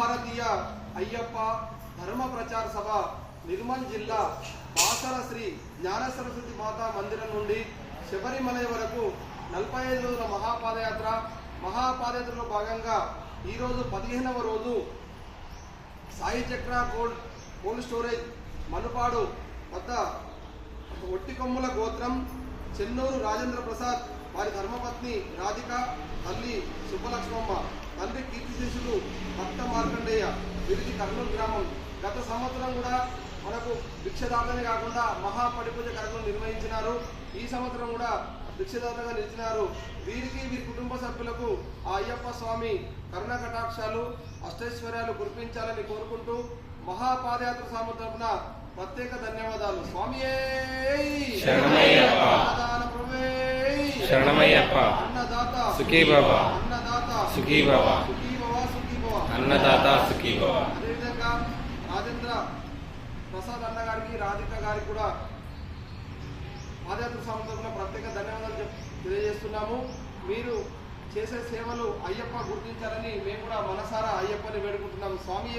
భారతీయ అయ్యప్ప ధర్మ ప్రచార సభ నిర్మల్ జిల్లా బాసర శ్రీ జ్ఞాన సరస్వతి మాతా మందిరం నుండి శబరిమలై వరకు నలభై ఐదు రోజుల మహాపాదయాత్ర. మహాపాదయాత్రలో భాగంగా ఈరోజు పదిహేనవ రోజు Sai Chakra cold cold storage Manupadu వద్ద ఒట్టికొమ్ముల గోత్రం చెన్నూరు రాజేంద్ర ప్రసాద్ వారి ధర్మపత్ని రాధిక తల్లి సుబ్బలక్ష్మమ్మ. తండ్రి కీర్తి శిష్యులు భక్త మార్కండేయ వీరిది కర్నూలు గ్రామం. గత సంవత్సరం కూడా మనకు భిక్షదాతనే కాకుండా మహాపడిపూజ కార్యక్రమం నిర్వహించినారు. ఈ సంవత్సరం కూడా భిక్షదాతగా నిలిచినారు. వీరికి వీరి కుటుంబ సభ్యులకు ఆ అయ్యప్ప స్వామి కరుణ కటాక్షాలు అష్టైశ్వర్యాలు కురిపించాలని కోరుకుంటూ మహాపాదయాత్ర స్వామి తరపున ప్రత్యేక ధన్యవాదాలు. స్వామి శరణమయ్యప్ప. అన్నదాత. సుఖీ భవ. సుఖీ భవ అన్నదాత సుఖీ అదేవిధంగా రాజేంద్ర ప్రసాద్ అన్న గారికి రాధిక గారికి కూడా పాదయాత్ర సంస్థ ప్రత్యేక ధన్యవాదాలు తెలియజేస్తున్నాము. మీరు చేసే సేవలు అయ్యప్ప గుర్తించాలని మేము కూడా మనసారా అయ్యప్పని వేడుకుంటున్నాము. స్వామి